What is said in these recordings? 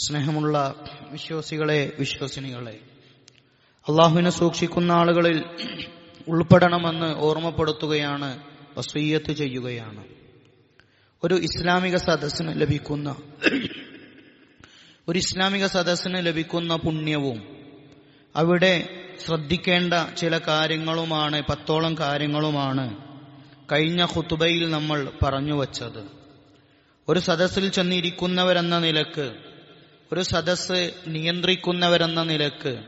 സ്നേഹമുള്ള വിശ്വാസികളെ വിശ്വസിനികളെ അള്ളാഹുവിനെ സൂക്ഷിക്കുന്ന ആളുകളിൽ ഉൾപ്പെടണമെന്ന് ഓർമ്മപ്പെടുത്തുകയാണ് വസീയത്ത് ചെയ്യുകയാണ്. ഒരു ഇസ്ലാമിക സദസ്സിന് ലഭിക്കുന്ന ഒരു ഇസ്ലാമിക സദസ്സിന് ലഭിക്കുന്ന പുണ്യവും അവിടെ ശ്രദ്ധിക്കേണ്ട ചില കാര്യങ്ങളുമാണ് പത്തോളം കാര്യങ്ങളുമാണ് കഴിഞ്ഞ ഖുത്തുബയിൽ നമ്മൾ പറഞ്ഞു വച്ചത്. ഒരു സദസ്സിൽ ചെന്നിരിക്കുന്നവരെന്ന നിലയ്ക്ക് ഒരു സദസ് നിയന്ത്രിക്കുന്നവരെന്ന നിലയ്ക്ക്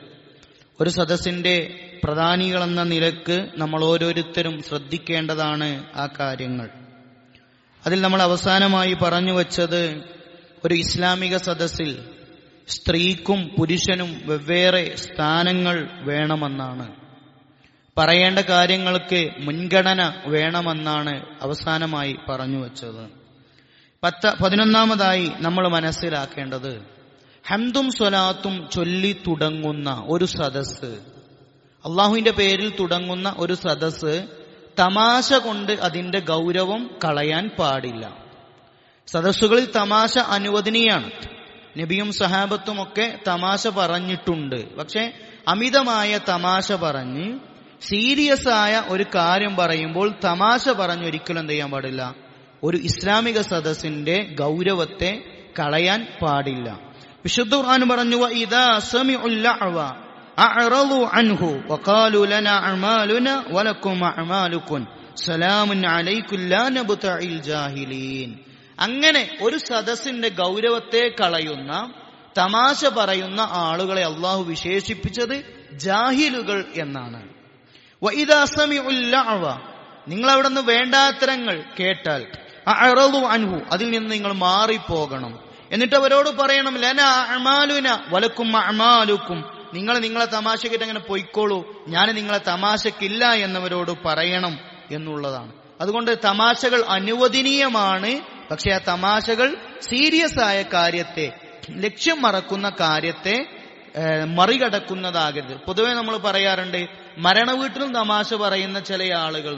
ഒരു സദസ്സിന്റെ പ്രധാനികളെന്ന നിലയ്ക്ക് നമ്മൾ ഓരോരുത്തരും ശ്രദ്ധിക്കേണ്ടതാണ് ആ കാര്യങ്ങൾ. അതിൽ നമ്മൾ അവസാനമായി പറഞ്ഞു വച്ചത് ഒരു ഇസ്ലാമിക സദസ്സിൽ സ്ത്രീക്കും പുരുഷനും വെവ്വേറെ സ്ഥാനങ്ങൾ വേണമെന്നാണ്. പറയേണ്ട കാര്യങ്ങൾക്ക് മുൻഗണന വേണമെന്നാണ് അവസാനമായി പറഞ്ഞു വച്ചത്. പത്ത പതിനൊന്നാമതായി നമ്മൾ മനസ്സിലാക്കേണ്ടത് ഹംദും സ്വലാത്തും ചൊല്ലി തുടങ്ങുന്ന ഒരു സദസ് അള്ളാഹുവിന്റെ പേരിൽ തുടങ്ങുന്ന ഒരു സദസ് തമാശ കൊണ്ട് അതിന്റെ ഗൗരവം കളയാൻ പാടില്ല. സദസ്സുകളിൽ തമാശ അനുവദനീയാണ്. നബിയും സഹാബത്തും ഒക്കെ തമാശ പറഞ്ഞിട്ടുണ്ട്. പക്ഷെ അമിതമായ തമാശ പറഞ്ഞ് സീരിയസ് ആയ ഒരു കാര്യം പറയുമ്പോൾ തമാശ പറഞ്ഞ് ഒരിക്കലും എന്ത് ചെയ്യാൻ പാടില്ല? ഒരു ഇസ്ലാമിക സദസ്സിന്റെ ഗൗരവത്തെ കളയാൻ പാടില്ല. വിശുദ്ധ ഖുർആൻ പറഞ്ഞു عنه وقالوا لنا ولكم عليكم لا الجاهلين അങ്ങനെ ഒരു സദസ്സിന്റെ ഗൗരവത്തെ കളയുന്ന തമാശ പറയുന്ന ആളുകളെ അള്ളാഹു വിശേഷിപ്പിച്ചത് ജാഹിലുകൾ എന്നാണ്. നിങ്ങൾ അവിടെ നിന്ന് വേണ്ടാത്തരങ്ങൾ കേട്ടാൽ അൻഹു അതിൽ നിന്ന് നിങ്ങൾ മാറിപ്പോകണം. എന്നിട്ട് അവരോട് പറയണം ലന അമാലുന വലക്കും അമാലുക്കും. നിങ്ങൾ നിങ്ങളെ തമാശക്കിട്ട് അങ്ങനെ പൊയ്ക്കോളൂ. ഞാൻ നിങ്ങളെ തമാശക്കില്ല എന്നവരോട് പറയണം എന്നുള്ളതാണ്. അതുകൊണ്ട് തമാശകൾ അനുവദനീയമാണ്. പക്ഷെ ആ തമാശകൾ സീരിയസ് ആയ കാര്യത്തെ ലക്ഷ്യം മറക്കുന്ന കാര്യത്തെ മറികടക്കുന്നതാകരുത്. പൊതുവെ നമ്മൾ പറയാറുണ്ട് മരണ വീട്ടിലും തമാശ പറയുന്ന ചില ആളുകൾ.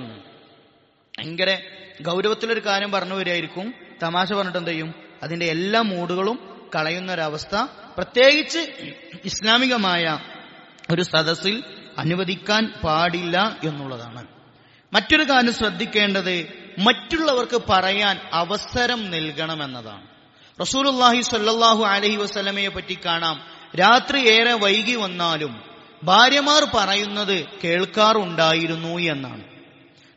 ഭയങ്കര ഗൗരവത്തിലൊരു കാര്യം പറഞ്ഞു വരികയായിരിക്കും. തമാശ പറഞ്ഞിട്ട് എന്ത് ചെയ്യും? അതിന്റെ എല്ലാ മൂടുകളും കളയുന്ന ഒരവസ്ഥ പ്രത്യേകിച്ച് ഇസ്ലാമികമായ ഒരു സദസ്സിൽ അനുവദിക്കാൻ പാടില്ല എന്നുള്ളതാണ്. മറ്റൊരു കാര്യം ശ്രദ്ധിക്കേണ്ടത് മറ്റുള്ളവർക്ക് പറയാൻ അവസരം നൽകണമെന്നതാണ്. റസൂലുല്ലാഹി സല്ലാഹു അലഹി വസ്ലമയെ പറ്റി കാണാം. രാത്രി ഏറെ വൈകി വന്നാലും ഭാര്യമാർ പറയുന്നത് കേൾക്കാറുണ്ടായിരുന്നു എന്നാണ്.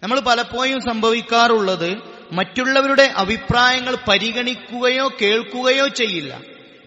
നമ്മൾ പലപ്പോഴും സംഭവിക്കാറുള്ളത് മറ്റുള്ളവരുടെ അഭിപ്രായങ്ങൾ പരിഗണിക്കുകയോ കേൾക്കുകയോ ചെയ്യില്ല.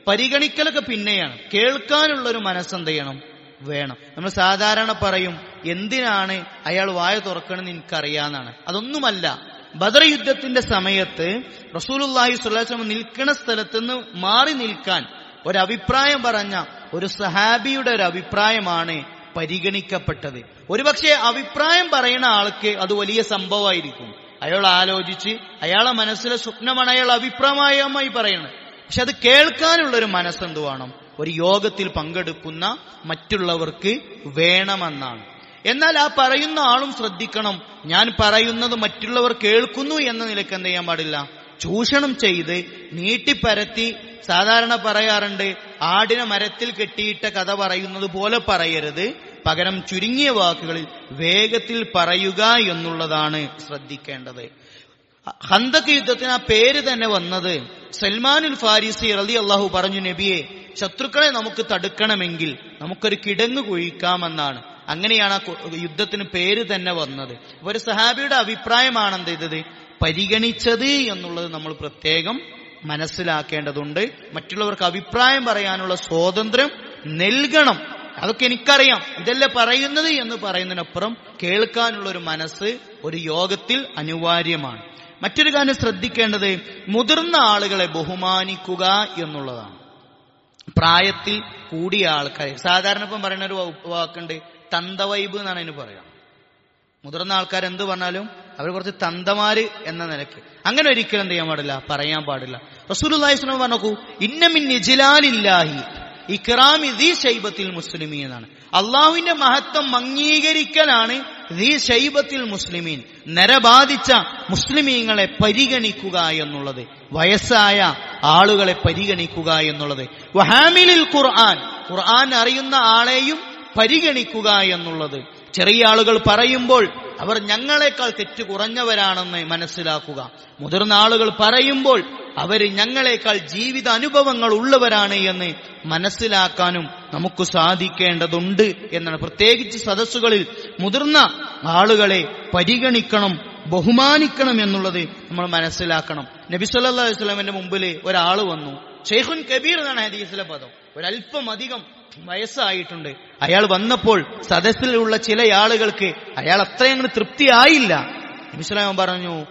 പരിഗണിക്കലൊക്കെ പിന്നെയാണ്. കേൾക്കാനുള്ളൊരു മനസ്സെന്ത് ചെയ്യണം വേണം. നമ്മൾ സാധാരണ പറയും എന്തിനാണ് അയാൾ വായ തുറക്കണമെന്ന് എനിക്കറിയാന്നാണ്. അതൊന്നുമല്ല. ബദർ യുദ്ധത്തിന്റെ സമയത്ത് റസൂലുല്ലാഹി സ്വലാസ്ലം നിൽക്കുന്ന സ്ഥലത്ത് നിന്ന് മാറി നിൽക്കാൻ ഒരഭിപ്രായം പറഞ്ഞ ഒരു സഹാബിയുടെ ഒരു അഭിപ്രായമാണ് പരിഗണിക്കപ്പെട്ടത്. ഒരുപക്ഷെ അഭിപ്രായം പറയുന്ന ആൾക്ക് അത് വലിയ സംഭവമായിരിക്കും. അയാൾ ആലോചിച്ച് അയാളെ മനസ്സിലെ സ്വപ്നമാണ് അയാൾ അഭിപ്രായമായി പറയുന്നത് പക്ഷെ അത് കേൾക്കാനുള്ളൊരു മനസ്സെന്ത് വേണം? ഒരു യോഗത്തിൽ പങ്കെടുക്കുന്ന മറ്റുള്ളവർക്ക് വേണമെന്നാണ്. എന്നാൽ ആ പറയുന്ന ആളും ശ്രദ്ധിക്കണം. ഞാൻ പറയുന്നത് മറ്റുള്ളവർ കേൾക്കുന്നു എന്ന നിലയ്ക്ക് എന്ത് ചെയ്യാൻ പാടില്ല? ചൂഷണം ചെയ്ത് നീട്ടിപ്പരത്തി സാധാരണ പറയാറുണ്ട് ആടിനെ മരത്തിൽ കെട്ടിയിട്ട കഥ പറയുന്നത് പോലെ പറയരുത്. പകരം ചുരുങ്ങിയ വാക്കുകളിൽ വേഗത്തിൽ പറയുക എന്നുള്ളതാണ് ശ്രദ്ധിക്കേണ്ടത്. ഹന്തക് യുദ്ധത്തിന് ആ പേര് തന്നെ വന്നത് സൽമാനുൽ ഫാരിസി റലി അള്ളാഹു പറഞ്ഞു നബിയെ ശത്രുക്കളെ നമുക്ക് തടുക്കണമെങ്കിൽ നമുക്കൊരു കിടങ്ങ് കുഴിക്കാമെന്നാണ്. അങ്ങനെയാണ് ആ യുദ്ധത്തിന് പേര് തന്നെ വന്നത്. ഒരു സഹാബിയുടെ അഭിപ്രായമാണ് എന്ത് ചെയ്തത്? പരിഗണിച്ചത് എന്നുള്ളത് നമ്മൾ പ്രത്യേകം മനസ്സിലാക്കേണ്ടതുണ്ട്. മറ്റുള്ളവർക്ക് അഭിപ്രായം പറയാനുള്ള സ്വാതന്ത്ര്യം നൽകണം അതൊക്കെ എനിക്കറിയാം. ഇതല്ലേ പറയുന്നത് എന്ന് പറയുന്നതിനപ്പുറം കേൾക്കാനുള്ള ഒരു മനസ്സ് ഒരു യോഗത്തിൽ അനിവാര്യമാണ്. മറ്റൊരു കാര്യം ശ്രദ്ധിക്കേണ്ടത് മുതിർന്ന ആളുകളെ ബഹുമാനിക്കുക എന്നുള്ളതാണ്. പ്രായത്തിൽ കൂടിയ ആൾക്കാരെ സാധാരണ ഇപ്പം പറയുന്ന ഒരു വാക്കുണ്ട് തന്തവൈബ് എന്നാണ് അതിന് പറയാം. മുതിർന്ന ആൾക്കാർ എന്ത് പറഞ്ഞാലും അവർ കുറച്ച് തന്തമാര് എന്ന നിലയ്ക്ക്. അങ്ങനെ ഒരിക്കലും എന്ത് ചെയ്യാൻ പാടില്ല പറയാൻ പാടില്ല. വസല്ലം പറഞ്ഞു ഇന്നമിൻ നിജിലാലില്ലാഹി ഇക്റാമി ദീ ശൈബത്തിൽ മുസ്ലിമീൻ എന്നാണ്. അള്ളാഹുവിന്റെ മഹത്വം അംഗീകരിക്കലാണ് ദീ ശൈബത്തിൽ മുസ്ലിമീൻ. നരബാധിച്ച മുസ്ലിമീങ്ങളെ പരിഗണിക്കുക എന്നുള്ളത്. വയസ്സായ ആളുകളെ പരിഗണിക്കുക എന്നുള്ളത്. വഹാമിലിൽ ഖുർആൻ. ഖുർആൻ അറിയുന്ന ആളെയും പരിഗണിക്കുക എന്നുള്ളത്. ചെറിയ ആളുകൾ പറയുമ്പോൾ അവർ ഞങ്ങളെക്കാൾ തെറ്റ് കുറഞ്ഞവരാണെന്ന് മനസ്സിലാക്കുക. മുതിർന്ന ആളുകൾ പറയുമ്പോൾ അവർ ഞങ്ങളെക്കാൾ ജീവിത അനുഭവങ്ങൾ ഉള്ളവരാണ് എന്ന് മനസ്സിലാക്കാനും നമുക്ക് സാധിക്കേണ്ടതുണ്ട് എന്നാണ്. പ്രത്യേകിച്ച് സദസ്സുകളിൽ മുതിർന്ന ആളുകളെ പരിഗണിക്കണം ബഹുമാനിക്കണം എന്നുള്ളത് നമ്മൾ മനസ്സിലാക്കണം. നബി സല്ലാ വസല്ലമയുടെ മുമ്പിൽ ഒരാൾ വന്നു. ഷെയ്ഖുൻ കബീർ എന്നാണ് ഹദീസിലെ പദം. ഒരല്പം അധികം വയസ്സായിട്ടുണ്ട്. അയാൾ വന്നപ്പോൾ സദസ്സിലുള്ള ചില ആളുകൾക്ക് അയാൾ അത്രയും തൃപ്തിയായില്ല. നബി സ്വലാം പറഞ്ഞു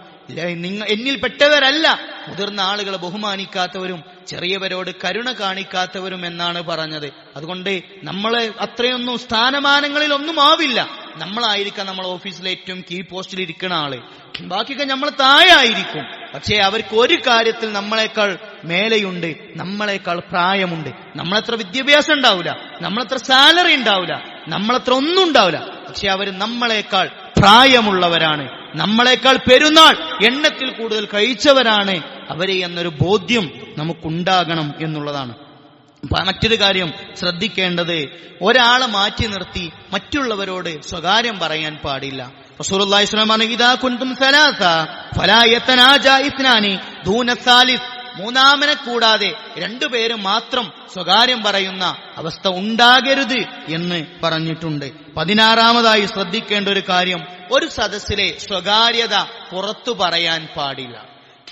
നിങ്ങ എന്നിൽ പെട്ടവരല്ല. മുതിർന്ന ആളുകളെ ബഹുമാനിക്കാത്തവരും ചെറിയവരോട് കരുണ കാണിക്കാത്തവരും എന്നാണ് പറഞ്ഞത്. അതുകൊണ്ട് നമ്മളെ അത്രയൊന്നും സ്ഥാനമാനങ്ങളിൽ ഒന്നും ആവില്ല. നമ്മളായിരിക്കാം നമ്മൾ ഓഫീസിലെ ഏറ്റവും കീ പോസ്റ്റിൽ ഇരിക്കുന്ന ആൾ. ബാക്കിയൊക്കെ നമ്മൾ താഴായിരിക്കും പക്ഷേ അവർക്ക് ഒരു കാര്യത്തിൽ നമ്മളെക്കാൾ മേലെയുണ്ട് നമ്മളെക്കാൾ പ്രായമുണ്ട്. നമ്മളെത്ര വിദ്യാഭ്യാസം ഉണ്ടാവില്ല നമ്മളെത്ര സാലറി ഉണ്ടാവില്ല നമ്മളെത്ര ഒന്നും ഉണ്ടാവില്ല. പക്ഷെ അവർ നമ്മളെക്കാൾ പ്രായമുള്ളവരാണ് നമ്മളെക്കാൾ പെരുന്നാൾ എണ്ണത്തിൽ കൂടുതൽ കഴിച്ചവരാണ്. അവരെ എന്നൊരു ബോധ്യം നമുക്കുണ്ടാകണം എന്നുള്ളതാണ്. മറ്റൊരു കാര്യം ശ്രദ്ധിക്കേണ്ടത് ഒരാളെ മാറ്റി നിർത്തി മറ്റുള്ളവരോട് സ്വകാര്യം പറയാൻ പാടില്ല. റസൂലുള്ളാഹി ഫലാ ഇത്നാനി. ദൂന സാലിസ് മൂന്നാമനെ കൂടാതെ രണ്ടുപേര് മാത്രം സ്വകാര്യം പറയുന്ന അവസ്ഥ ഉണ്ടാകരുത് എന്ന് പറഞ്ഞിട്ടുണ്ട്. പതിനാറാമതായി ശ്രദ്ധിക്കേണ്ട ഒരു കാര്യം ഒരു സദസ്സിലെ സ്വകാര്യത പുറത്തു പറയാൻ പാടില്ല.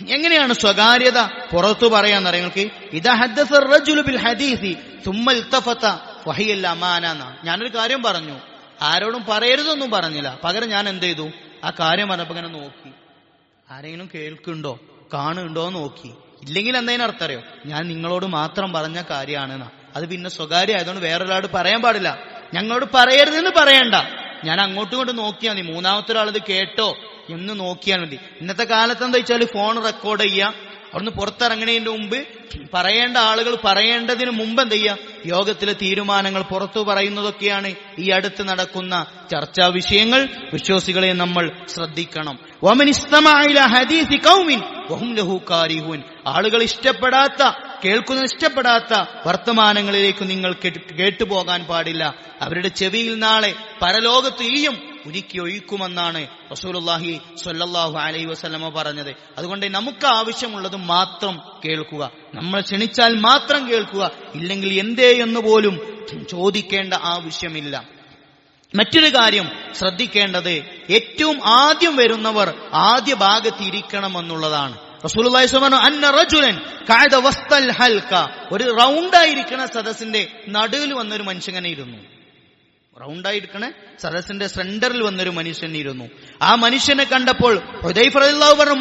എങ്ങനെയാണ് സ്വകാര്യത പുറത്തു പറയാൻ നിങ്ങൾക്ക്? ഇതാ ഹദ്ദസ റജുലു ബിൽ ഹദീസി തുമ്മൽ ഇൽതഫത വഹിയല്ല മാനാന്ന. ഞാനൊരു കാര്യം പറഞ്ഞു ആരോടും പറയരുതൊന്നും പറഞ്ഞില്ല. പകരം ഞാൻ എന്ത് ചെയ്തു? ആ കാര്യം പറഞ്ഞപ്പോ ഇങ്ങനെ നോക്കി. ആരെങ്കിലും കേൾക്കുന്നുണ്ടോ? കാണുന്നുണ്ടോ നോക്കി. ഇല്ലെങ്കിൽ എന്തതിന് അർത്ഥം അറിയോ? ഞാൻ നിങ്ങളോട് മാത്രം പറഞ്ഞ കാര്യമാണെന്നാ. അത് പിന്നെ സ്വകാര്യം ആയതുകൊണ്ട് വേറൊരാളോട് പറയാൻ പാടില്ല. ഞങ്ങളോട് പറയരുതെന്ന് പറയണ്ട. ഞാൻ അങ്ങോട്ടും ഇങ്ങോട്ടും നോക്കിയാൽ മതി. മൂന്നാമത്തെ ഒരാൾ ഇത് കേട്ടോ എന്ന് നോക്കിയാൽ മതി. ഇന്നത്തെ കാലത്ത് എന്താ വെച്ചാൽ ഫോൺ റെക്കോർഡ് ചെയ്യാം. അവിടുന്ന് പുറത്തിറങ്ങണേന്റെ മുമ്പ് പറയേണ്ട ആളുകൾ പറയേണ്ടതിന് മുമ്പ് എന്ത് ചെയ്യുക യോഗത്തിലെ തീരുമാനങ്ങൾ പുറത്തു പറയുന്നതൊക്കെയാണ് ഈ അടുത്ത് നടക്കുന്ന ചർച്ചാ വിഷയങ്ങൾ. വിശ്വാസികളെ നമ്മൾ ശ്രദ്ധിക്കണം. ആളുകൾ ഇഷ്ടപ്പെടാത്ത കേൾക്കുന്ന ഇഷ്ടപ്പെടാത്ത വർത്തമാനങ്ങളിലേക്ക് നിങ്ങൾ കേട്ട് കേട്ടുപോകാൻ പാടില്ല. അവരുടെ ചെവിയിൽ നാളെ പരലോകത്ത് ഈയും ഉരുക്കി ഒഴിക്കുമെന്നാണ് റസൂലുള്ളാഹി സ്വല്ലല്ലാഹു അലൈഹി വസ്ലമ പറഞ്ഞത്. അതുകൊണ്ട് നമുക്ക് ആവശ്യമുള്ളത് മാത്രം കേൾക്കുക. നമ്മൾ ക്ഷണിച്ചാൽ മാത്രം കേൾക്കുക. ഇല്ലെങ്കിൽ എന്തേ എന്ന് പോലും ചോദിക്കേണ്ട ആവശ്യമില്ല. മറ്റൊരു കാര്യം ശ്രദ്ധിക്കേണ്ടത് ഏറ്റവും ആദ്യം വരുന്നവർ ആദ്യ ഭാഗത്ത് എന്നുള്ളതാണ് വസ്തൽ ഹൽക ഒരു റൗണ്ടായിരിക്കുന്ന സദസ്സിന്റെ നടുവിൽ വന്നൊരു മനുഷ്യങ്ങനെ ഇരുന്നു. റൗണ്ടായിരിക്കണ. സദസ്സിന്റെ സെന്ററിൽ വന്നൊരു മനുഷ്യൻ ഇരുന്നു. ആ മനുഷ്യനെ കണ്ടപ്പോൾ പറഞ്ഞു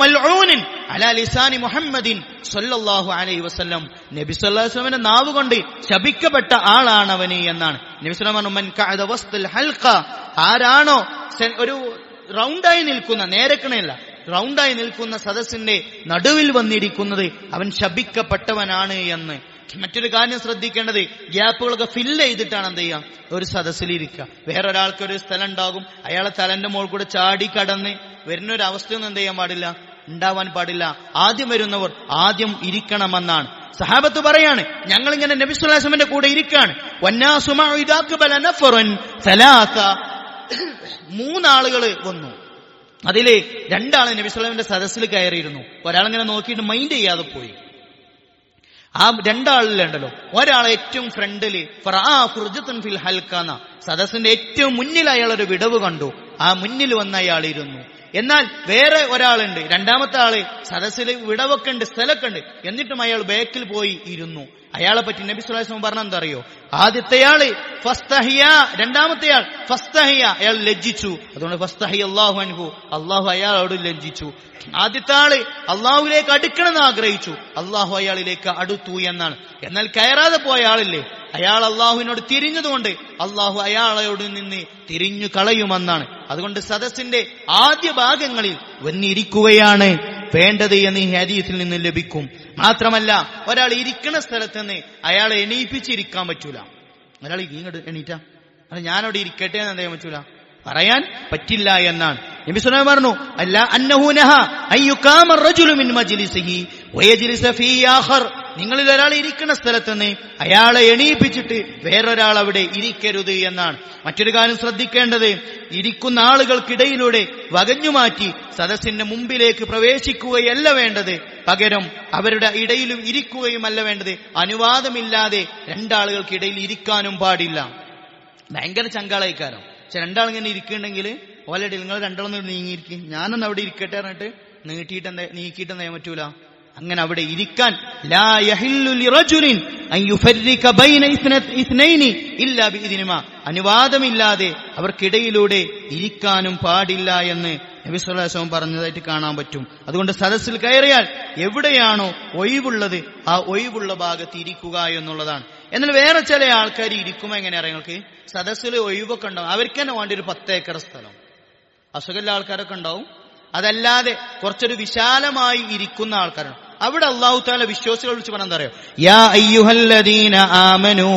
ലിസാനി മുഹമ്മദിൻ സല്ലല്ലാഹു അലൈഹി വസല്ലം. നബി സല്ലല്ലാഹു അലൈഹി നാവ് കൊണ്ട് ശപിക്കപ്പെട്ട ആളാണ് അവന് എന്നാണ്. നബി സല്ലല്ലാഹു മൻ കഅദ ഹൽഖ. ആരാണോ ഒരു റൗണ്ടായി നിൽക്കുന്ന നേരക്കണയല്ല റൗണ്ടായി നിൽക്കുന്ന സദസ്സിന്റെ നടുവിൽ വന്നിരിക്കുന്നത് അവൻ ശപിക്കപ്പെട്ടവനാണ് എന്ന്. മറ്റൊരു കാര്യം ശ്രദ്ധിക്കേണ്ടത് ഗ്യാപ്പുകളൊക്കെ ഫില്ല് ചെയ്തിട്ടാണ് എന്ത് ചെയ്യുക ഒരു സദസ്സിലിരിക്കുക. വേറെ ഒരാൾക്ക് ഒരു സ്ഥലം ഉണ്ടാകും അയാളെ തലന്റെ മുകളിൽ കൂടെ ചാടി കടന്ന് വരുന്ന ഒരു അവസ്ഥയൊന്നും എന്ത് ചെയ്യാൻ പാടില്ല? ഉണ്ടാവാൻ പാടില്ല. ആദ്യം വരുന്നവർ ആദ്യം ഇരിക്കണമെന്നാണ്. സഹാബത്ത് പറയാണ് ഞങ്ങൾ ഇങ്ങനെ നബിസ്വലാസമിന്റെ കൂടെ ഇരിക്കാണ് മൂന്നാളുകൾ വന്നു. അതിൽ രണ്ടാൾ നബിസ്വലാമിന്റെ സദസ്സിൽ കയറിയിരുന്നു. ഒരാളിങ്ങനെ നോക്കിയിട്ട് മൈൻഡ് ചെയ്യാതെ പോയി. ആ രണ്ടാളിലുണ്ടല്ലോ. ഒരാൾ ഏറ്റവും ഫ്രണ്ടിൽ ഫിൽ ഹൽക്കാന്ന സദസ്സിന്റെ ഏറ്റവും മുന്നിൽ അയാൾ ഒരു വിടവ് കണ്ടു. ആ മുന്നിൽ വന്ന അയാൾ ഇരുന്നു എന്നാൽ വേറെ ഒരാളുണ്ട്. രണ്ടാമത്തെ ആൾ സദസ്സിൽ വിടവൊക്കെ ഉണ്ട് സ്ഥലമൊക്കെ ഉണ്ട് എന്നിട്ടും അയാൾ ബാക്കിൽ പോയി ഇരുന്നു. അയാളെ പറ്റി നബി സുലാസ്ലം പറഞ്ഞ എന്താ അറിയോ? ആദ്യത്തെയാൾ ഫസ്തഹിയ രണ്ടാമത്തെയാൾ ഫസ്തഹിയ അയാൾ ലജ്ജിച്ചു. അതുകൊണ്ട് ഫസ്തഹി അള്ളാഹു അനുഭവ അള്ളാഹു അയാളോട് ലജ്ജിച്ചു. ആദ്യത്തെ ആൾ അള്ളാഹുലേക്ക് അടുക്കണമെന്ന് ആഗ്രഹിച്ചു. അള്ളാഹു അയാളിലേക്ക് അടുത്തു എന്നാണ്. എന്നാൽ കയറാതെ പോയ ആളില്ലേ? അയാൾ അള്ളാഹുവിനോട് തിരിഞ്ഞതുകൊണ്ട് അള്ളാഹു അയാളോട് നിന്ന് തിരിഞ്ഞു കളയുമെന്നാണ്. അതുകൊണ്ട് സദസ്സിന്റെ ആദ്യ ഭാഗങ്ങളിൽ വന്നിരിക്കുകയാണ്. വേണ്ടത് എന്ന് ഈ ഹദീസിൽ നിന്ന് ലഭിക്കും. മാത്രമല്ല ഒരാൾ ഇരിക്കുന്ന സ്ഥലത്ത് നിന്ന് അയാളെ എണീപ്പിച്ചിരിക്കാൻ പറ്റൂല. ഒരാൾ ഇങ്ങോട്ട് എണീറ്റാ? അത് ഞാനവിടെ ഇരിക്കട്ടെ എന്ന് അദ്ദേഹം പറ്റൂല? പറയാൻ പറ്റില്ല എന്നാണ്. നബി പറഞ്ഞു അല്ല അന്നഹൂനഹ അയ്യുകാമ റജുലു മിൻ മജ്ലിസിഹി നിങ്ങളിൽ ഒരാൾ ഇരിക്കുന്ന സ്ഥലത്ത് നിന്ന് അയാളെ എണീപ്പിച്ചിട്ട് വേറൊരാൾ അവിടെ ഇരിക്കരുത് എന്നാണ്. മറ്റൊരു കാര്യം ശ്രദ്ധിക്കേണ്ടത് ഇരിക്കുന്ന ആളുകൾക്കിടയിലൂടെ വകഞ്ഞു മാറ്റി സദസ്സിന്റെ മുമ്പിലേക്ക് പ്രവേശിക്കുകയല്ല വേണ്ടത്. പകരം അവരുടെ ഇടയിലും ഇരിക്കുകയുമല്ല വേണ്ടത്. അനുവാദമില്ലാതെ രണ്ടാളുകൾക്കിടയിൽ ഇരിക്കാനും പാടില്ല. ഭയങ്കര ചങ്കാളയിക്കാരം. പക്ഷെ രണ്ടാളിങ്ങനെ ഇരിക്കുന്നുണ്ടെങ്കിൽ ഓലടി നിങ്ങൾ രണ്ടാളൊന്നും നീങ്ങിയിരിക്കും. ഞാനൊന്ന് അവിടെ ഇരിക്കട്ടെ പറഞ്ഞിട്ട് നീട്ടിയിട്ട് നീക്കിയിട്ട് നേമറ്റൂല പറ്റൂല? അങ്ങനെ അവിടെ ഇരിക്കാൻ അനുവാദമില്ലാതെ അവർക്കിടയിലൂടെ ഇരിക്കാനും പാടില്ല എന്ന് നബി സല്ലല്ലാഹു അലൈഹി വസല്ലം പറഞ്ഞതായിട്ട് കാണാൻ പറ്റും. അതുകൊണ്ട് സദസ്സിൽ കയറിയാൽ എവിടെയാണോ ഒഴിവുള്ളത് ആ ഒഴിവുള്ള ഭാഗത്ത് ഇരിക്കുക എന്നുള്ളതാണ്. എന്നാൽ വേറെ ചില ആൾക്കാർ ഇരിക്കുമ്പോൾ എങ്ങനെ നിങ്ങൾക്ക്? സദസ്സിൽ ഒഴിവൊക്കെ ഉണ്ടാവും. അവർക്ക് തന്നെ വേണ്ട ഒരു പത്ത് ഏക്കർ സ്ഥലം. അസുഖമുള്ള ആൾക്കാരൊക്കെ ഉണ്ടാവും. അതല്ലാതെ കുറച്ചൊരു വിശാലമായി ഇരിക്കുന്ന ആൾക്കാരാണ് അവിടെ അള്ളാഹു താല വിശ്വാസികൾ വിളിച്ച് പറഞ്ഞാൽ എന്താ അറിയോ യാ അയ്യുഹല്ലദീന ആമനു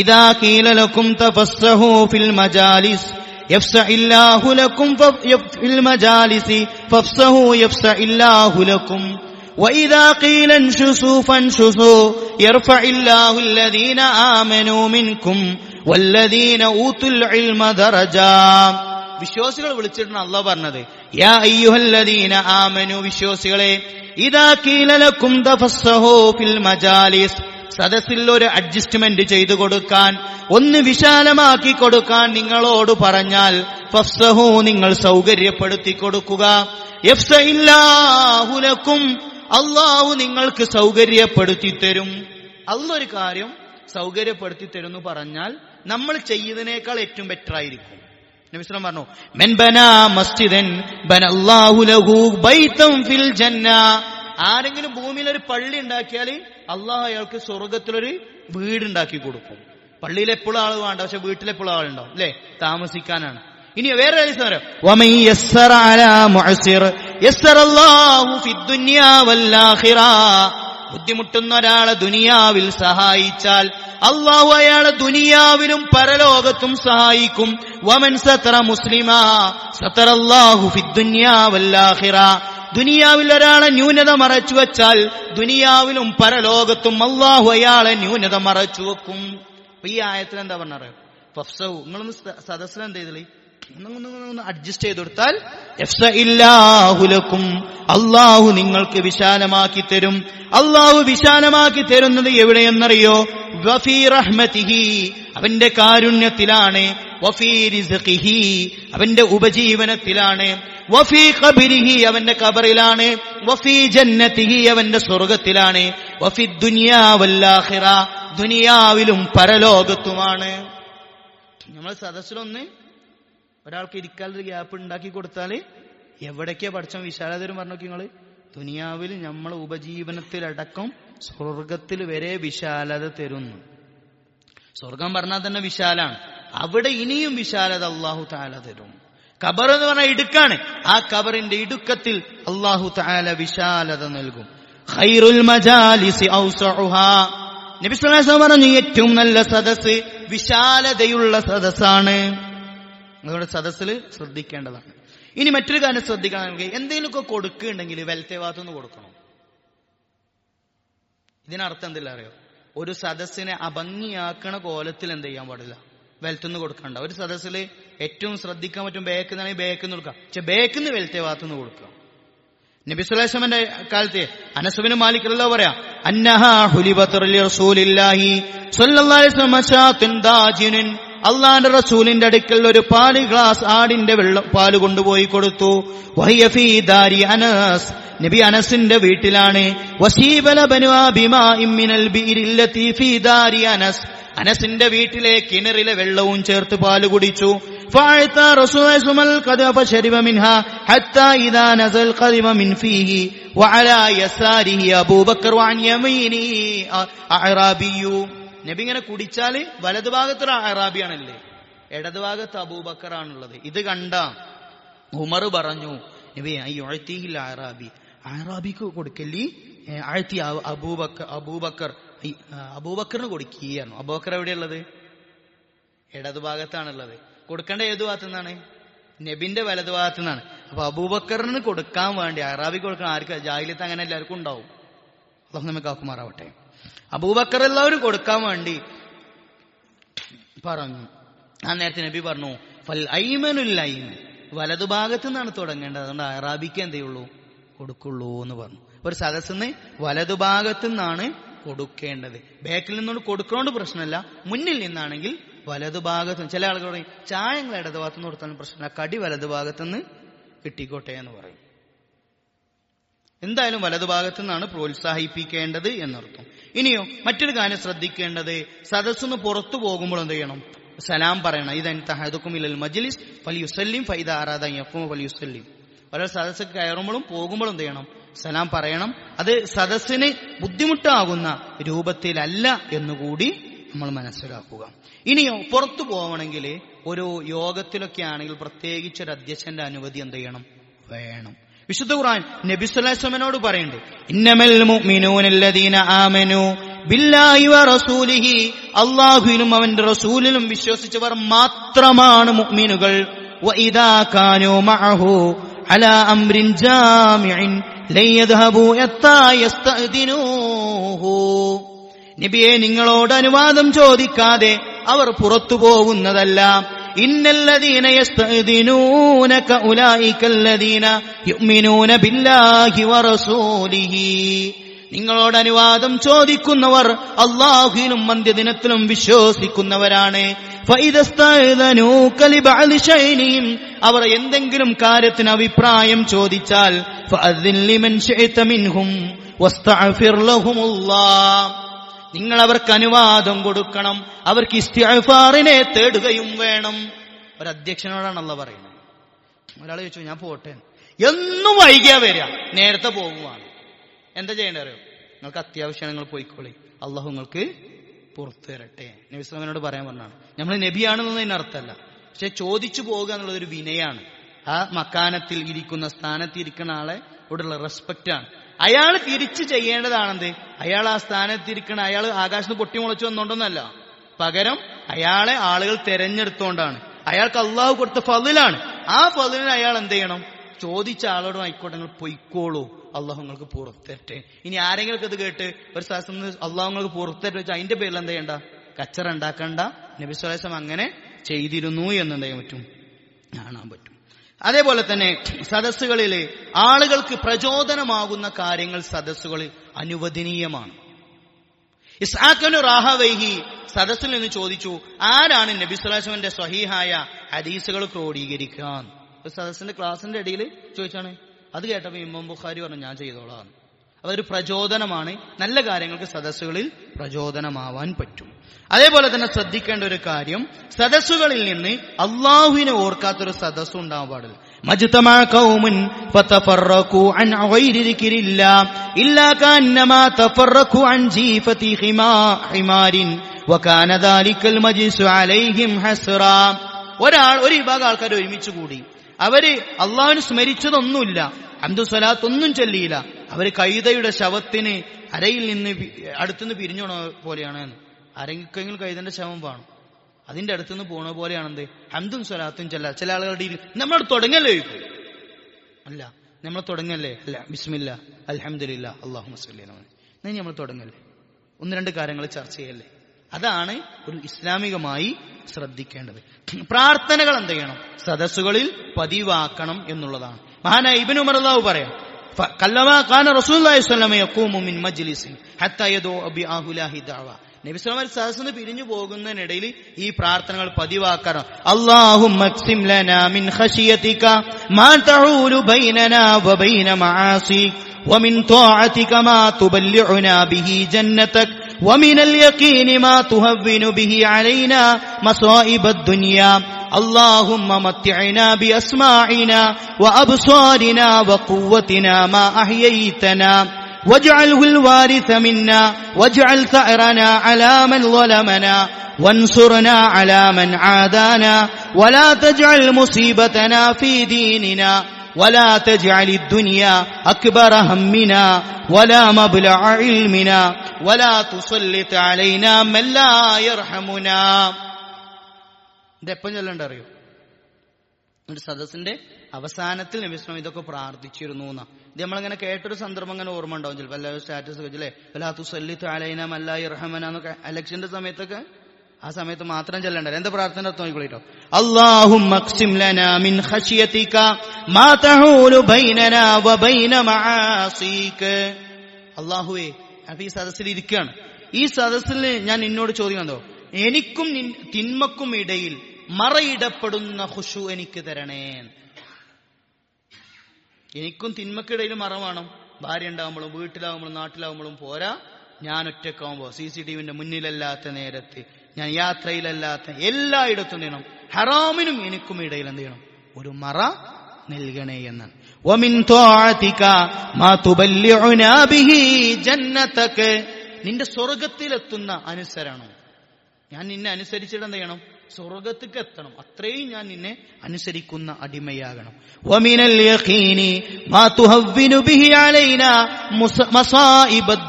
ഇദാ ഖീല ലക്കും തഫസ്സഹു ഫിൽ മജാലിസ് يفسح الله لكم فف- يف- في المجالس فافسحوا يفسح الله لكم وإذا قيل انشسوا فانشسوا يرفع الله الذين آمنوا منكم والذين أوتوا العلم درجات വിശ്വാസികൾ വിളിച്ചിട്ടാണ് അള്ളാഹ് പറഞ്ഞത് ആമനു വിശ്വാസികളെ സദസ്സിൽ ഒരു അഡ്ജസ്റ്റ്മെന്റ് ചെയ്തു കൊടുക്കാൻ ഒന്ന് വിശാലമാക്കി കൊടുക്കാൻ നിങ്ങളോട് പറഞ്ഞാൽ ഫസ്സഹു നിങ്ങൾ സൗകര്യപ്പെടുത്തി കൊടുക്കുക. യഫ്സഇല്ലാഹുലക്കും അള്ളാഹു നിങ്ങൾക്ക് സൗകര്യപ്പെടുത്തി തരും. അള്ളൊരു കാര്യം സൗകര്യപ്പെടുത്തി തരും എന്ന് പറഞ്ഞാൽ നമ്മൾ ചെയ്യുന്നതിനേക്കാൾ ഏറ്റവും ബെറ്റർ ആയിരിക്കും. പറഞ്ഞു ബനാ മസ്ജിദൻ ബനല്ലാഹു ലഹു ബൈതം ഫിൽ ജന്ന. ആരെങ്കിലും ഭൂമിയിൽ ഒരു പള്ളി ഉണ്ടാക്കിയാൽ അള്ളാഹു അയാൾക്ക് സ്വർഗത്തിലൊരു വീട് ഉണ്ടാക്കി കൊടുക്കും. പള്ളിയിൽ എപ്പോഴും ആൾ വേണ്ട പക്ഷെ വീട്ടിൽ എപ്പോഴും ആളുണ്ടാവും അല്ലെ? താമസിക്കാനാണ്. ഇനി വേറെ പറയാം. ബുദ്ധിമുട്ടുന്ന ഒരാളെ ദുനിയാവിൽ സഹായിച്ചാൽ അള്ളാഹു അയാളെ ദുനിയാവിലും പരലോകത്തും സഹായിക്കും. വമൻ സത്ര മുസ്ലിമാ സത്തറല്ലാഹു ഫിദ്ദുന്യാവല്ലാഹിറ ദുനിയാവിൽ ഒരാളെ ന്യൂനത മറച്ചു വെച്ചാൽ ദുനിയാവിലും പരലോകത്തും അള്ളാഹു അയാളെ ന്യൂനത മറച്ചു വെക്കും. ഈ ആയത്തിൽ എന്താ പറഞ്ഞറിയോ ഫഫ്സഹു നിങ്ങളൊന്ന് സദസ്സിൽ എന്ത് ചെയ്തേ അഡ്ജസ്റ്റ് ചെയ്ത് കൊടുത്താൽ അള്ളാഹു നിങ്ങൾക്ക് വിശാലമാക്കി തരും. അള്ളാഹു വിശാലമാക്കി തരുന്നത് എവിടെയെന്നറിയോ? അവന്റെ കാരുണ്യത്തിലാണ്. അവന്റെ ഉപജീവനത്തിലാണ്. വഫീ കബിരിഹി അവന്റെ കബറിലാണ് വഫീ ജന്നതിഹി അവന്റെ സ്വർഗത്തിലാണ് വഫി ദുനിയാവല്ലാഹിറ ദുനിയാവിലും പരലോകത്തുമാണ്. നമ്മൾ സദസ്സിലൊന്ന് ഒരാൾക്ക് ഇരിക്കാനൊരു ഗ്യാപ്പ് ഉണ്ടാക്കി കൊടുത്താൽ എവിടേക്കാ പഠിച്ചോ വിശാലതരും പറഞ്ഞു നിങ്ങൾ ദുനിയാവിൽ നമ്മൾ ഉപജീവനത്തിലടക്കം സ്വർഗത്തിൽ വരെ വിശാലത തരുന്നു. സ്വർഗം പറഞ്ഞാൽ തന്നെ വിശാലാണ്. അവിടെ ഇനിയും വിശാലത അള്ളാഹു താല തരും. കബർ എന്ന് പറഞ്ഞാൽ ഇടുക്കാണ്. ആ ഖബറിന്റെ ഇടുക്കത്തിൽ അള്ളാഹു താല വിശാലത നൽകും. ഖൈറുൽ മജാലിസി ഔസഉഹാ. നബി സ്വലാസം പറഞ്ഞു ഏറ്റവും നല്ല സദസ് വിശാലതയുള്ള സദസ്സാണ്. അതുകൊണ്ട് സദസ്സിൽ ശ്രദ്ധിക്കേണ്ടതാണ്. ഇനി മറ്റൊരു കാര്യം ശ്രദ്ധിക്കണം നമുക്ക്. എന്തെങ്കിലുമൊക്കെ കൊടുക്കുന്നുണ്ടെങ്കിൽ വെൽത്തെ ഭാഗത്തുനിന്ന് കൊടുക്കണം? ഇതിനർത്ഥം എന്തില്ല അറിയോ? ഒരു സദസ്സിനെ അഭംഗിയാക്കണ കോലത്തിൽ എന്ത് ചെയ്യാൻ പാടില്ല. വെൽത്തുനിന്ന് കൊടുക്കണ്ട. ഒരു സദസ്സിൽ ഏറ്റവും ശ്രദ്ധിക്കാൻ പറ്റും ബേക്കുന്നാണെങ്കിൽ ബേക്കുന്ന് കൊടുക്കാം. പക്ഷെ ബേക്കുന്ന് വെൽത്തെ ഭാഗത്തുനിന്ന് കൊടുക്കുക. നബി സുലൈസമന്റെ കാലത്ത് അനസുബിന് മാലിക്കല്ലോ പറയാം അന്നഹാ ഹുലിബത്തുൽ റസൂലില്ലാഹി അലൈഹി വസല്ലം അള്ളാന്റെ റസൂലിന്റെ അടുക്കൽ ഒരു പാൽ ഗ്ലാസ് ആടിന്റെ വെള്ളം പാൽ കൊണ്ടുപോയി കൊടുത്തു. വഹിയഫി ദാരി അനസ്. നബി അനസിന്റെ വീട്ടിലാണ്. അനസ്. അനസിന്റെ വീട്ടിലെ കിണറിലെ വെള്ളവും ചേർത്ത് പാൽ കുടിച്ചു. അബൂബക്കർ നബി ഇങ്ങനെ കുടിച്ചാൽ വലതുഭാഗത്ത് അറാബിയാണല്ലേ? ഇടതുഭാഗത്ത് അബൂബക്കറാണുള്ളത്. ഇത് കണ്ട ഉമർ പറഞ്ഞു നബി ഈ ഒഴത്തിയില്ല അറാബി. അറാബിക്ക് കൊടുക്കല്ലേ? ആഴ്ത്തി അബൂബക്കർ. അബൂബക്കർ അബൂബക്കറിന് കൊടുക്കുകയായിരുന്നു അബൂബക്കർ എവിടെയുള്ളത്? ഇടതുഭാഗത്താണുള്ളത് കൊടുക്കേണ്ട ഏതു ഭാഗത്തു നിന്നാണ് നബിന്റെ വലതു ഭാഗത്തു നിന്നാണ് അപ്പൊ അബൂബക്കറിന് കൊടുക്കാൻ വേണ്ടി അറാബിക്ക് കൊടുക്കണം ആർക്കും? ജാഹിലത്ത് അങ്ങനെ എല്ലാവർക്കും ഉണ്ടാവും. അള്ളാഹു നമുക്ക് ആക്കുമാറാവട്ടെ അബൂബക്കർ എല്ലാവരും കൊടുക്കാൻ വേണ്ടി പറഞ്ഞു. ആ നേരത്തെ നബി പറഞ്ഞു ഫൽ ഐമനുല്ലൈൻ വലതുഭാഗത്തു നിന്നാണ് തുടങ്ങേണ്ടത്. അതുകൊണ്ട് അറാബിക്ക് എന്തേ ഉള്ളൂ? കൊടുക്കുള്ളൂ എന്ന് പറഞ്ഞു. ഒരു സദസ്സിന്ന് വലതുഭാഗത്തു നിന്നാണ് കൊടുക്കേണ്ടത്. ബാക്കിൽ നിന്നോട് കൊടുക്കണോണ്ട് പ്രശ്നമല്ല. മുന്നിൽ നിന്നാണെങ്കിൽ വലതുഭാഗത്ത് ചില ആളുകൾ പറയും ചായ ഞങ്ങൾ ഇടതുഭാഗത്തു നിന്ന് കൊടുത്താലും പ്രശ്നമില്ല. കടി വലതുഭാഗത്തു നിന്ന് കിട്ടിക്കോട്ടെ എന്ന് പറയും. എന്തായാലും വലതുഭാഗത്തു നിന്നാണ് പ്രോത്സാഹിപ്പിക്കേണ്ടത് എന്നർത്ഥം. ഇനിയോ മറ്റൊരു കാര്യം ശ്രദ്ധിക്കേണ്ടത്. സദസ്സിന്ന് പുറത്തു പോകുമ്പോൾ എന്ത് ചെയ്യണം? സലാം പറയണം. ഇതൻ തഹദുക്കുമില്ലൽ മജ്ലിസ് ഫലിയുസല്ലിം ഫൈദ ആരാധ യഫും ഫലിയുസല്ലിം. ഓരോ സദസ്സ് കയറുമ്പോഴും പോകുമ്പോഴും എന്ത് ചെയ്യണം? സലാം പറയണം. അത് സദസ്സിന് ബുദ്ധിമുട്ടാകുന്ന രൂപത്തിലല്ല എന്നുകൂടി നമ്മൾ മനസ്സിലാക്കുക. ഇനിയോ പുറത്തു പോകണമെങ്കിൽ ഒരു യോഗത്തിലൊക്കെ ആണെങ്കിൽ പ്രത്യേകിച്ച് ഒരു അധ്യക്ഷന്റെ അനുമതി എന്ത് ചെയ്യണം? വേണം. വിശുദ്ധ ഖുർആൻ നബി സ്വലാസ്ലമനോട് പറയുന്നുണ്ട് ഇന്നമൽ മുഅ്മിനൂനല്ലദീന ബില്ലാഹി അവന്റെ റസൂലിലും വിശ്വസിച്ചവർ മാത്രമാണ് മുഅ്മിനുകൾ. വഇദാ കാനൂ മഅഹു നിങ്ങളോട് അനുവാദം ചോദിക്കാതെ അവർ പുറത്തു പോകുന്നതല്ല. നിങ്ങളോട് അനുവാദം ചോദിക്കുന്നവർ അള്ളാഹുവിനും അന്ത്യദിനത്തിലും വിശ്വസിക്കുന്നവരാണ്. അവർ എന്തെങ്കിലും കാര്യത്തിന് അഭിപ്രായം ചോദിച്ചാൽ നിങ്ങൾ അവർക്ക് അനുവാദം കൊടുക്കണം. അവർക്ക് ഇസ്തിഫാറിനെ തേടുകയും വേണം. ഒരു അധ്യക്ഷനോടാണല്ലോ പറയുന്നത്. ഒരാൾ ചോദിച്ചു ഞാൻ പോട്ടെ. എന്നും വൈകിയാ വരിക. നേരത്തെ പോകുവാണ്. എന്താ ചെയ്യേണ്ട അറിയോ? നിങ്ങൾക്ക് അത്യാവശ്യം നിങ്ങൾ പോയിക്കോളി. അള്ളാഹു നിങ്ങൾക്ക് പുറത്തു തരട്ടെ. നബിസ്ലാമിനോട് പറയാൻ പറഞ്ഞാണ് നമ്മൾ നബിയാണെന്നൊന്നും അർത്ഥമല്ല. പക്ഷെ ചോദിച്ചു പോകുക എന്നുള്ളത് ഒരു വിനയാണ്. ആ മക്കാനത്തിൽ ഇരിക്കുന്ന സ്ഥാനത്ത് ഇരിക്കുന്ന ആളെ ഓടുള്ള റെസ്പെക്റ്റ് ആണ്. അയാൾ തിരിച്ചു ചെയ്യേണ്ടതാണെന്ത്? അയാൾ ആ സ്ഥാനത്തിരിക്കണ അയാൾ ആകാശത്ത് പൊട്ടി മുളച്ചു വന്നോണ്ടെന്നല്ല. പകരം അയാളെ ആളുകൾ തെരഞ്ഞെടുത്തോണ്ടാണ്. അയാൾക്ക് അള്ളാഹു കൊടുത്ത ഫതിലാണ്. ആ ഫതിലിന് അയാൾ എന്ത് ചെയ്യണം? ചോദിച്ച ആളോടും ആയിക്കോട്ടെ നിങ്ങൾ പൊയ്ക്കോളൂ. അള്ളാഹു നിങ്ങൾക്ക് പുറത്തേറ്റെ ഇനി ആരെങ്കിലും ഇത് കേട്ട് ഒരു സ്ഥലത്ത് നിന്ന് അള്ളാഹു നിങ്ങൾക്ക് പുറത്തേറ്റ് വെച്ചാൽ അതിന്റെ പേരിൽ എന്ത് ചെയ്യണ്ട? കച്ചറ ഉണ്ടാക്കണ്ട. നബി സ്വലാസം അങ്ങനെ ചെയ്തിരുന്നു എന്ന് എന്ത് ചെയ്യാൻ പറ്റും? കാണാൻ പറ്റും. അതേപോലെ തന്നെ സദസ്സുകളിലെ ആളുകൾക്ക് പ്രചോദനമാകുന്ന കാര്യങ്ങൾ സദസ്സുകളിൽ അനുവദനീയമാണ്. ഇസ്ഹാഖനു റാഹവൈഹി സദസ്സിൽ നിന്ന് ചോദിച്ചു ആരാണ് നബി സുലാസ്മന്റെ സ്വഹീഹായ ഹദീസുകൾ ക്രോഡീകരിക്കാൻ? സദസ്സിന്റെ ക്ലാസിന്റെ ഇടയിൽ ചോദിച്ചാണ് അത് കേട്ടപ്പോ ഇമ്മം ബുഖാരി പറഞ്ഞു ഞാൻ ചെയ്തോളാം. അതൊരു പ്രചോദനമാണ്. നല്ല കാര്യങ്ങൾക്ക് സദസ്സുകളിൽ പ്രചോദനമാവാൻ പറ്റും അതേപോലെ തന്നെ ശ്രദ്ധിക്കേണ്ട ഒരു കാര്യം സദസ്സുകളിൽ നിന്ന് അള്ളാഹുവിനെ ഓർക്കാത്തൊരു സദസ്സ് ഉണ്ടാവാൻ പാടില്ല مجتمع قوم فتفرقوا عن غير ذكر الله إلا كأنما تفرقوا عن جيفة خما- حمار وكان ذلك المجلس عليهم حسرا ഒരാൾ ഒരു വിഭാഗം ആൾക്കാർ ഒരുമിച്ച് കൂടി അവര് അള്ളാഹുവിന് സ്മരിച്ചതൊന്നുമില്ല അന്തു സ്വലാത്തൊന്നും ചൊല്ലിയില്ല അവർ കൈതയുടെ ശവത്തിന് അരയിൽ നിന്ന് അടുത്തുനിന്ന് പിരിഞ്ഞു പോണ പോലെയാണ്. ആരെങ്കിലും കൈതന്റെ ശവം വേണം. അതിന്റെ അടുത്തുനിന്ന് പോണ പോലെയാണെന്ത്? ഹംദും സ്വലാത്തും ചെല്ല ചില ആളുകളുടെ നമ്മൾ തുടങ്ങല്ലേ അല്ല നമ്മൾ തുടങ്ങല്ലേ? അല്ല ബിസ്മില്ല. അലഹമില്ല അള്ളാഹു മസ്ലി നമ്മൾ തുടങ്ങല്ലേ? ഒന്ന് രണ്ട് കാര്യങ്ങൾ ചർച്ച ചെയ്യല്ലേ? അതാണ് ഒരു ഇസ്ലാമികമായി ശ്രദ്ധിക്കേണ്ടത്. പ്രാർത്ഥനകൾ എന്ത് ചെയ്യണം? സദസ്സുകളിൽ പതിവാക്കണം എന്നുള്ളതാണ്. മഹാനായ അള്ളാഹു പറയാം كلما كان رسول الله صلى الله عليه وسلم يقوم من مجلس حتى يدعو بآه الله دعوة നബി സ്വലമൽ സദസ്സിന് പിരിഞ്ഞു പോകുന്നതിനിടയിൽ ഈ പ്രാർത്ഥനകൾ പതിവാക്കണം അള്ളാഹും മിൻ ഖശിയതിക മാ തഊലു ബൈനനാ വബൈന മആസിക് ومن طاعتك ما تبلغنا به جنتك ومن اليقين ما تهون به علينا مصائب الدنيا اللهم متعنا بأسماعنا وأبصارنا وقوتنا ما أحييتنا. واجعله الوارث منا واجعل ثأرنا على من ظلمنا وانصرنا على من عادانا. ولا تجعل مصيبتنا في ديننا ولا تجعل الدنيا أكبر همنا ولا مبلغ علمنا ولا تسلط علينا من لا يرحمنا. ഇതെപ്പം ചൊല്ലണ്ട അറിയോ ഒരു സദസ്സിന്റെ അവസാനത്തിൽ നബിസ്ലാം ഇതൊക്കെ പ്രാർത്ഥിച്ചിരുന്നു എന്നാ. ഇത് നമ്മളിങ്ങനെ കേട്ടൊരു സന്ദർഭം അങ്ങനെ ഓർമ്മ ഉണ്ടാവും. ചിലപ്പോൾ എല്ലാവരും സ്റ്റാറ്റസ് വെച്ചില്ലേ? അല്ലാത്തു സല്ലിത്ത് അലൈന മല്ലായി റഹമന എന്നൊക്കെ ഇലക്ഷന്റെ സമയത്തൊക്കെ ആ സമയത്ത് മാത്രം ചെല്ലണ്ട എന്താ പ്രാർത്ഥന അർത്ഥം നോക്കിക്കോളിട്ടോ. മിൻ ഖശിയതിക മാ തഹൂലു മആസിക. അപ്പൊ ഈ സദസ്സിൽ ഇരിക്കുകയാണ് ഈ സദസ്സിൽ ഞാൻ നിന്നോട് ചോദിക്കണോ എനിക്കും തിന്മക്കും ഇടയിൽ മറയിടപ്പെടുന്ന ഹുഷു എനിക്ക് തരണേ. എനിക്കും തിന്മക്കിടയിൽ മറ വേണം. ഭാര്യ ഉണ്ടാവുമ്പോഴും വീട്ടിലാവുമ്പോഴും നാട്ടിലാവുമ്പോഴും പോരാ. ഞാൻ ഒറ്റക്കാവുമ്പോ സി സി ടി വിന്റെ മുന്നിലല്ലാത്ത നേരത്ത് ഞാൻ യാത്രയിലല്ലാത്ത എല്ലായിടത്തും നീണം. ഹറാമിനും എനിക്കും ഇടയിൽ എന്ത് ചെയ്യണം? ഒരു മറ നൽകണേ എന്ന് നിന്റെ സ്വർഗത്തിലെത്തുന്ന അനുസരണം ഞാൻ നിന്നെ അനുസരിച്ചിട്ട് എന്ത് ചെയ്യണം? സ്വർഗത്തേക്ക് എത്തണം അത്രയും ഞാൻ നിന്നെ അനുസരിക്കുന്ന അടിമയാകണം. യഖീനി മാ അലൈനാ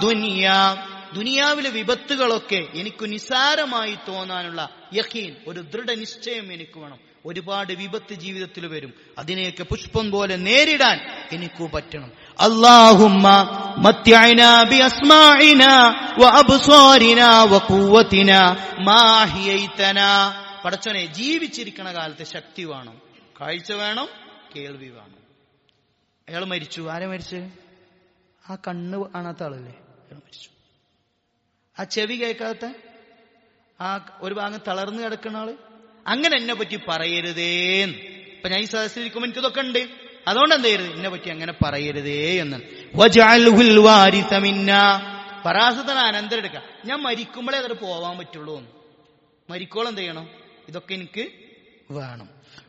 ദുനിയാ. ദുനിയാവിലെ വിപത്തുകളൊക്കെ എനിക്ക് നിസാരമായി തോന്നാനുള്ള യഹീൻ ഒരു ദൃഢനിശ്ചയം എനിക്ക് വേണം. ഒരുപാട് വിപത്ത് ജീവിതത്തിൽ വരും. അതിനെയൊക്കെ പുഷ്പം പോലെ നേരിടാൻ എനിക്ക് പറ്റണം. അള്ളാഹുമ്മ പടച്ചോനെ ജീവിച്ചിരിക്കണ കാലത്ത് ശക്തി വേണം കാഴ്ച വേണം കേൾവി വേണം. അയാൾ മരിച്ചു. ആരെ മരിച്ചു? ആ കണ്ണ് കാണാത്ത ആളല്ലേ? അയാൾ മരിച്ചു. ആ ചെവി കേൾക്കാത്ത? ആ ഒരു ഭാഗം തളർന്നു കിടക്കുന്ന ആൾ? അങ്ങനെ എന്നെ പറ്റി പറയരുതേന്ന് ഇപ്പൊ ഞാൻ ഈ സദസ്സിലിരിക്കുമ്പോ എനിക്കിതൊക്കെ ഉണ്ട്. അതുകൊണ്ട് എന്ത് ചെയ്യരുത്? എന്നെ പറ്റി അങ്ങനെ പറയരുതേ എന്ന്. പരാസത്തിന് അനന്തരം എടുക്കാം ഞാൻ മരിക്കുമ്പോഴേ അതൊരു പോവാൻ പറ്റുള്ളൂ എന്ന്. മരിക്കോളം എന്ത് ചെയ്യണം? ഇതൊക്കെ എനിക്ക് വേണം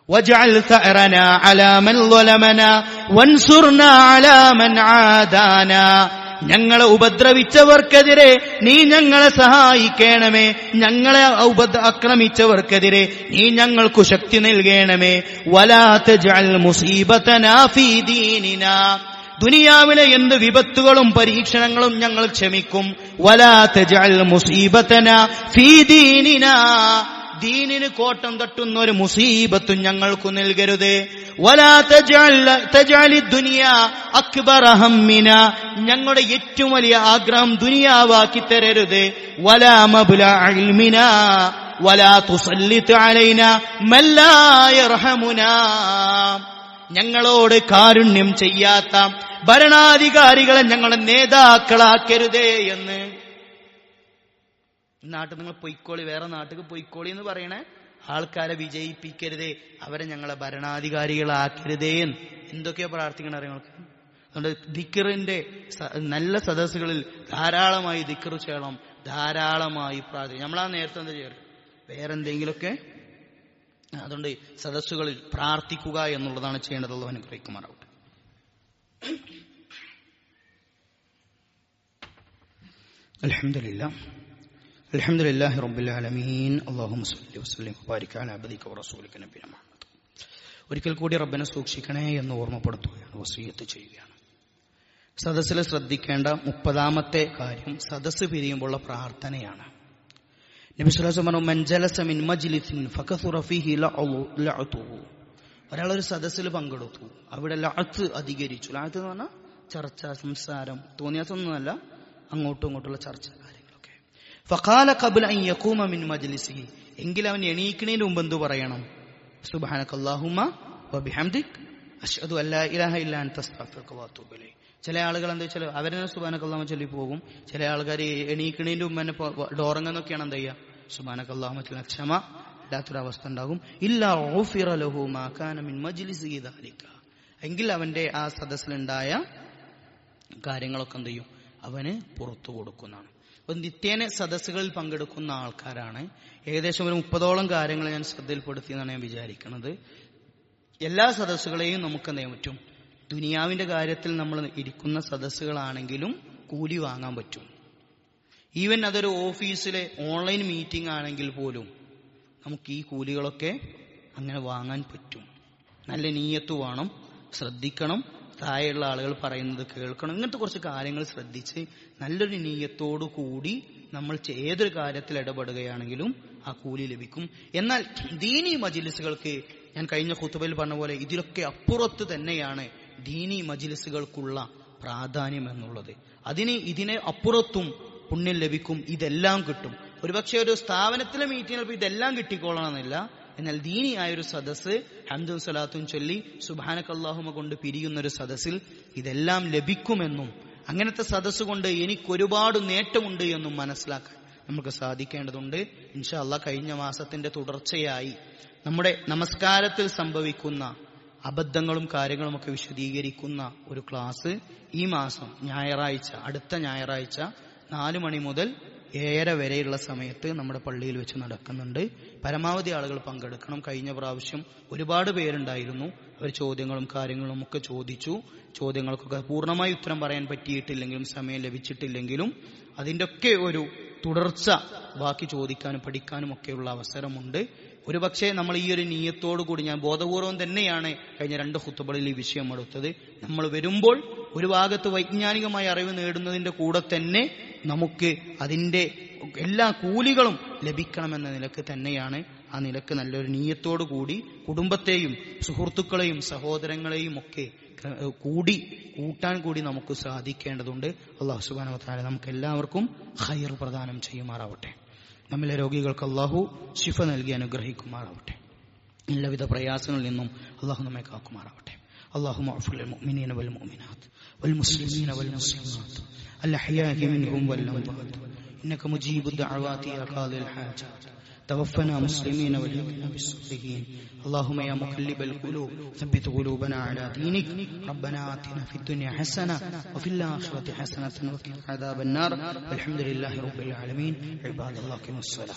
واجعل ثأرنا على من ظلمنا وانصرنا على من عادانا ഞങ്ങളെ ഉപദ്രവിച്ചവർക്കെതിരെ നീ ഞങ്ങളെ സഹായിക്കണമേ ഞങ്ങളെ ഉപദ്ര ആക്രമിച്ചവർക്കെതിരെ നീ ഞങ്ങൾക്കു ശക്തി നൽകണമേ വലാത്ത ജൽ മുസീബത്തനാ ഫീ ദീനിനാ ദുനിയാവിലെ എന്ത് വിപത്തുകളും പരീക്ഷണങ്ങളും ഞങ്ങൾ ക്ഷമിക്കും വലാത്ത ജൽ മുസീബത്തന ഫീ ദീനിനാ കോട്ടം തട്ടുന്ന ഒരു മുസീബത്തും ഞങ്ങൾക്ക് നൽകരുത്. അക്ബർ അഹമ്മിന. ഞങ്ങളുടെ ഏറ്റവും വലിയ ആഗ്രഹം ദുനിയാവാക്കി തരരുത്. വലാ മബുല അൽമിന വലാ തുസല്ലിത്ത് അലൈന മല്ലായ ഞങ്ങളോട് കാരുണ്യം ചെയ്യാത്ത ഭരണാധികാരികളെ ഞങ്ങളെ നേതാക്കളാക്കരുതേ എന്ന് ഈ നാട്ടിൽ നിങ്ങൾ പൊയ്ക്കോളി വേറെ നാട്ടിൽ പൊയ്ക്കോളി എന്ന് പറയണേ ആൾക്കാരെ വിജയിപ്പിക്കരുതേ. അവരെ ഞങ്ങളെ ഭരണാധികാരികളാക്കരുതേ എന്തൊക്കെയാ പ്രാർത്ഥിക്കണം നിങ്ങൾക്ക്? അതുകൊണ്ട് ദിക്കറിന്റെ നല്ല സദസ്സുകളിൽ ധാരാളമായി ദിക്കർ ചെയ്യണം. ധാരാളമായി പ്രാർത്ഥിക്കണം. നമ്മളാ നേരത്തെ എന്താ ചെയ്യാറ് വേറെന്തെങ്കിലുമൊക്കെ അതുകൊണ്ട് സദസ്സുകളിൽ പ്രാർത്ഥിക്കുക എന്നുള്ളതാണ് ചെയ്യേണ്ടതുള്ളത് അനുഗ്രഹിക്കുമാറാവട്ടെ. അലഹമില്ല الحمد لله رب العالمين اللهم صل وسلم وبارك على عبدك ورسولك نبينا محمد ഒരിക്കൽ കൂടി റബ്ബനെ സൂക്ഷിക്കണേ എന്ന് ഓർമ്മപ്പെടുത്തുകയാണ് വസീയത്ത് ചെയ്യുകയാണ് സദസ്സിൽ ശ്രദ്ധിക്കേണ്ട മുപ്പതാമത്തെ കാര്യം സദസ്സ് പിരിയുമ്പോഴുള്ള പ്രാർത്ഥനയാണ് നബിസ്വലാസം പറഞ്ഞു മഞ്ജലസ മിൻ മജ്ലിസിൻ ഫകസുറ ഫീഹി ലഅഉ- ലഅതുഹു ഒരാളൊരു സദസ്സിൽ പങ്കെടുത്തു അവിടെ ലഅത്ത് അധികരിച്ചു ലഅത്ത് എന്ന് പറഞ്ഞാൽ ചർച്ച സംസാരം തോന്നിയാസൊന്നുമല്ല അങ്ങോട്ടും ഇങ്ങോട്ടുള്ള ചർച്ച കാര്യങ്ങളൊക്കെ ഫഖാല ഖബ്ല അൻ യഖൂമ മിൻ മജ്ലിസിഹി എങ്കിൽ അവൻ എണീക്കണേന് മുമ്പ് എന്തു പറയണം? സുബ്ഹാനകല്ലാഹുമ്മ വബിഹംദിക്. അഷ്ഹദു അല്ലാ ഇലാഹ ഇല്ലാ അൻത അസ്തഗ്ഫിറുക വഅതൂബു ചില ആളുകൾ എന്താ വെച്ചാൽ അവരെന്നെ സുബാനക്കല്ലാമ ചൊല്ലി പോകും. ചില ആൾക്കാർ എണീക്കണേന്റെ മുമ്പ് തന്നെ ഡോറങ്ങെന്നൊക്കെയാണ് എന്താ ചെയ്യുക? സുബാനക്കല്ലാമ ചൊല്ലി ക്ഷമ ഇല്ലാത്തൊരവസ്ഥ ഉണ്ടാകും. ഇല്ല ഓഫിറ ലഹു മിൻ മജ്ലിസ് എങ്കിൽ അവന്റെ ആ സദസ്സിലുണ്ടായ കാര്യങ്ങളൊക്കെ എന്ത് ചെയ്യും? അവന് പുറത്തു കൊടുക്കുന്നതാണ്. അപ്പൊ നിത്യേന സദസ്സുകളിൽ പങ്കെടുക്കുന്ന ആൾക്കാരാണ്. ഏകദേശം ഒരു മുപ്പതോളം കാര്യങ്ങൾ ഞാൻ ശ്രദ്ധയിൽപ്പെടുത്തി എന്നാണ് ഞാൻ വിചാരിക്കുന്നത് എല്ലാ സദസ്സുകളെയും നമുക്ക് ചെയ്യാൻ പറ്റും? ദുനിയാവിന്റെ കാര്യത്തിൽ നമ്മൾ ഇരിക്കുന്ന സദസ്സുകളാണെങ്കിലും കൂലി വാങ്ങാൻ പറ്റും. ഈവൻ അതൊരു ഓഫീസിലെ ഓൺലൈൻ മീറ്റിംഗ് ആണെങ്കിൽ പോലും നമുക്ക് ഈ കൂലികളൊക്കെ അങ്ങനെ വാങ്ങാൻ പറ്റും. നല്ല നീയത്ത് വേണം ശ്രദ്ധിക്കണം താഴെയുള്ള ആളുകൾ പറയുന്നത് കേൾക്കണം. ഇങ്ങനത്തെ കുറച്ച് കാര്യങ്ങൾ ശ്രദ്ധിച്ച് നല്ലൊരു നീയത്തോടു കൂടി നമ്മൾ ഏതൊരു കാര്യത്തിൽ ഇടപെടുകയാണെങ്കിലും ആ കൂലി ലഭിക്കും. എന്നാൽ ദീനി മജിലിസുകൾക്ക് ഞാൻ കഴിഞ്ഞ കുത്തുബയിൽ പറഞ്ഞ പോലെ ഇതിലൊക്കെ അപ്പുറത്ത് തന്നെയാണ് ദീനി മജിലിസുകൾക്കുള്ള പ്രാധാന്യം എന്നുള്ളത്. അതിന് ഇതിനെ അപ്പുറത്തും പുണ്യം ലഭിക്കും. ഇതെല്ലാം കിട്ടും. ഒരുപക്ഷെ ഒരു സ്ഥാപനത്തിലെ മീറ്റിങ്ങിൽ ഇതെല്ലാം കിട്ടിക്കോളണമെന്നില്ല. എന്നാൽ ദീനിയായ ഒരു സദസ് ഹംദും സലാത്തും ചൊല്ലി സുബാനക്കല്ലാഹുമ കൊണ്ട് പിരിയുന്ന ഒരു സദസ്സിൽ ഇതെല്ലാം ലഭിക്കുമെന്നും അങ്ങനത്തെ സദസ്സ് കൊണ്ട് എനിക്ക് ഒരുപാട് നേട്ടമുണ്ട് എന്നും മനസ്സിലാക്കാൻ നമുക്ക് സാധിക്കേണ്ടതുണ്ട്. ഇൻഷാ അല്ലാ കഴിഞ്ഞ മാസത്തിന്റെ തുടർച്ചയായി നമ്മുടെ നമസ്കാരത്തിൽ സംഭവിക്കുന്ന അബദ്ധങ്ങളും കാര്യങ്ങളും ഒക്കെ വിശദീകരിക്കുന്ന ഒരു ക്ലാസ് ഈ മാസം ഞായറാഴ്ച അടുത്ത ഞായറാഴ്ച നാലു മണി മുതൽ ഏഴര വരെയുള്ള സമയത്ത് നമ്മുടെ പള്ളിയിൽ വെച്ച് നടക്കുന്നുണ്ട്. പരമാവധി ആളുകൾ പങ്കെടുക്കണം. കഴിഞ്ഞ പ്രാവശ്യം ഒരുപാട് പേരുണ്ടായിരുന്നു. അവർ ചോദ്യങ്ങളും കാര്യങ്ങളും ഒക്കെ ചോദിച്ചു. ചോദ്യങ്ങൾക്കൊക്കെ പൂർണമായി ഉത്തരം പറയാൻ പറ്റിയിട്ടില്ലെങ്കിലും സമയം ലഭിച്ചിട്ടില്ലെങ്കിലും അതിന്റെ ഒക്കെ ഒരു തുടർച്ച ബാക്കി ചോദിക്കാനും പഠിക്കാനും ഒക്കെയുള്ള അവസരമുണ്ട്. ഒരുപക്ഷെ നമ്മൾ ഈ ഒരു നീയത്തോടു കൂടി ഞാൻ ബോധപൂർവം തന്നെയാണ് കഴിഞ്ഞ രണ്ട് ഹുത്തുബളിൽ ഈ വിഷയം എടുത്തത്. നമ്മൾ വരുമ്പോൾ ഒരു ഭാഗത്ത് വൈജ്ഞാനികമായ അറിവ് നേടുന്നതിന്റെ കൂടെ തന്നെ നമുക്ക് അതിന്റെ എല്ലാ കൂലികളും ലഭിക്കണമെന്ന നിലയ്ക്ക് തന്നെയാണ് ആ നിലയ്ക്ക് നല്ലൊരു നീയത്തോടു കൂടി കുടുംബത്തെയും സുഹൃത്തുക്കളെയും സഹോദരങ്ങളെയും ഒക്കെ കൂടി കൂട്ടാൻ കൂടി നമുക്ക് സാധിക്കേണ്ടതുണ്ട്. അള്ളാഹു സുബാനവത്താല നമുക്ക് എല്ലാവർക്കും ഹയർ പ്രദാനം ചെയ്യുമാറാവട്ടെ. നമ്മിലെ രോഗികൾക്ക് അള്ളാഹു ശിഫ നൽകി അനുഗ്രഹിക്കുമാറാവട്ടെ. എല്ലാവിധ പ്രയാസങ്ങളിൽ നിന്നും അള്ളാഹു നമ്മെ കാക്കുമാറാവട്ടെ. അള്ളാഹു മുഅഫുൽ മുഅ്മിനീന വൽ മുഅ്മിനാത്ത് വൽ മുസ്ലിമീന വൽ മുസ്ലിമാത്ത്. الأحياء منهم والأموات. إنك مجيب الدعوات يا قاضي الحاجات توفنا مسلمين والحقنا بالصالحين. اللهم يا مقلب القلوب ثبت قلوبنا على دينك. ربنا آتنا في الدنيا حسنة وفي الآخرة حسنة وقنا عذاب النار. والحمد لله رب العالمين. عباد الله كم الصلاة.